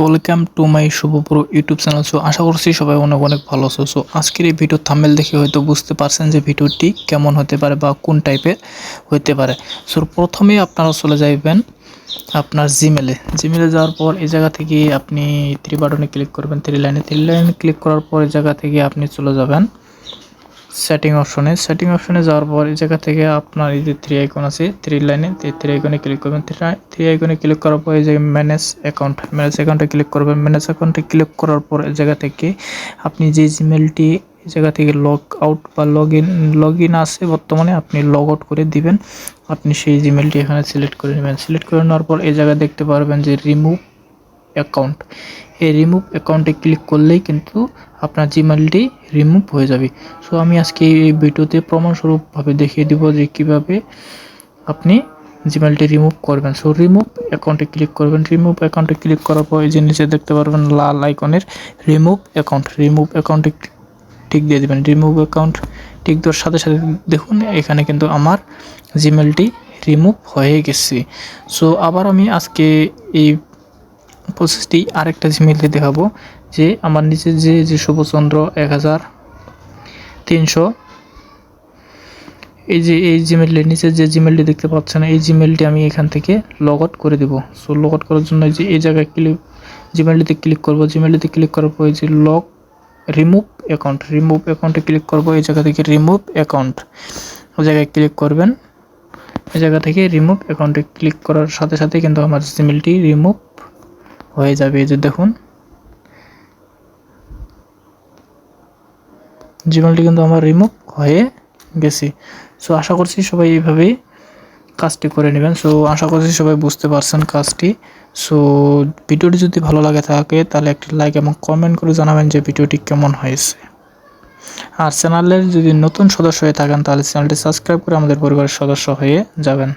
Welcome to my Shubhopuro YouTube channel so আশা করছি সবাই অনেক অনেক ভালো আছো। সো আজকের এই ভিডিও থাম্বেল দেখে হয়তো বুঝতে পারছেন যে ভিডিওটি কেমন হতে পারে বা কোন টাইপের হতে পারে। সো প্রথমেই আপনারা চলে যাবেন আপনার জিমেলে জিমেলে যাওয়ার পর এই জায়গা থেকে আপনি থ্রি বাটনে ক্লিক করবেন। থ্রি লাইনে থ্রি লাইনে ক্লিক করার পর এই জায়গা থেকে আপনি চলে যাবেন। সেটিং অপশনে সেটিং অপশনে যাওয়ার পর এই জায়গা থেকে আপনার এই যে থ্রি আইকন আছে থ্রি লাইনে থ্রি আইকনে ক্লিক করবেন। থ্রি আইকনে ক্লিক করার পর এই যে ম্যানেজ অ্যাকাউন্ট ম্যানেজ অ্যাকাউন্টে ক্লিক করবেন। ম্যানেজ অ্যাকাউন্টে ক্লিক করার পর এই জায়গা থেকে আপনি যে জিমেলটি এই জায়গা থেকে লগ আউট বা লগ ইন লগ ইন আছে বর্তমানে আপনি লগ আউট করে দিবেন। আপনি সেই জিমেলটি এখানে সিলেক্ট করে নেবেন। সিলেক্ট করে নেওয়ার পর এই জায়গায় দেখতে পারবেন যে রিমুভ অ্যাকাউন্ট এই রিমুভ অ্যাকাউন্টে ক্লিক করলেই কিন্তু আপনার জিমেলটি রিমুভ হয়ে যাবে। সো আমি আজকে এই ভিডিওতে প্রমাণস্বরূপভাবে দেখিয়ে দিব যে কীভাবে আপনি জিমেলটি রিমুভ করবেন। সো রিমুভ অ্যাকাউন্টে ক্লিক করবেন। রিমুভ অ্যাকাউন্টে ক্লিক করার পর এই যে নিচে দেখতে পারবেন লাল আইকনের রিমুভ অ্যাকাউন্ট রিমুভ অ্যাকাউন্টে টিক দিয়ে দেবেন। রিমুভ অ্যাকাউন্ট টিক দেওয়ার সাথে সাথে দেখুন এখানে কিন্তু আমার জিমেলটি রিমুভ হয়ে গেছে। সো আবার আমি আজকে এই প্রসেসটি আরেকটা জিমেইলে দেখাবো যে আমার নিচে যে যে শুভচন্দ্র এক হাজার তিনশো, এই যে, এই জিমেলের নিচে যে জিমেলটি দেখতে পাচ্ছেন, এই জিমেলটি আমি এখান থেকে লগ আউট করে দেবো। সো লগ আউট করার জন্য যে, এই জায়গায় ক্লিক জিমেলটিতে ক্লিক করব। জিমেলটিতে ক্লিক করার পর যে লগ রিমুভ অ্যাকাউন্ট রিমুভ অ্যাকাউন্টে ক্লিক করব। এই জায়গা থেকে রিমুভ অ্যাকাউন্ট ওই জায়গায় ক্লিক করবেন। এই জায়গা থেকে রিমুভ অ্যাকাউন্টে ক্লিক করার সাথে সাথে কিন্তু আমার জিমেলটি রিমুভ হয়ে যাবে এই যে দেখুন। জিমেলটি কিন্তু আমার রিমুভ হয়ে গেছি। সো আশা করছি সবাই এইভাবেই কাজটি করে নেবেন। সো আশা করছি সবাই বুঝতে পারছেন কাজটি। সো ভিডিওটি যদি ভালো লাগে থাকে, তাহলে একটি লাইক এবং কমেন্ট করে জানাবেন যে ভিডিওটি কেমন হয়েছে। আর চ্যানেলের যদি নতুন সদস্য হয়ে থাকেন, তাহলে চ্যানেলটি সাবস্ক্রাইব করে আমাদের পরিবারের সদস্য হয়ে যাবেন।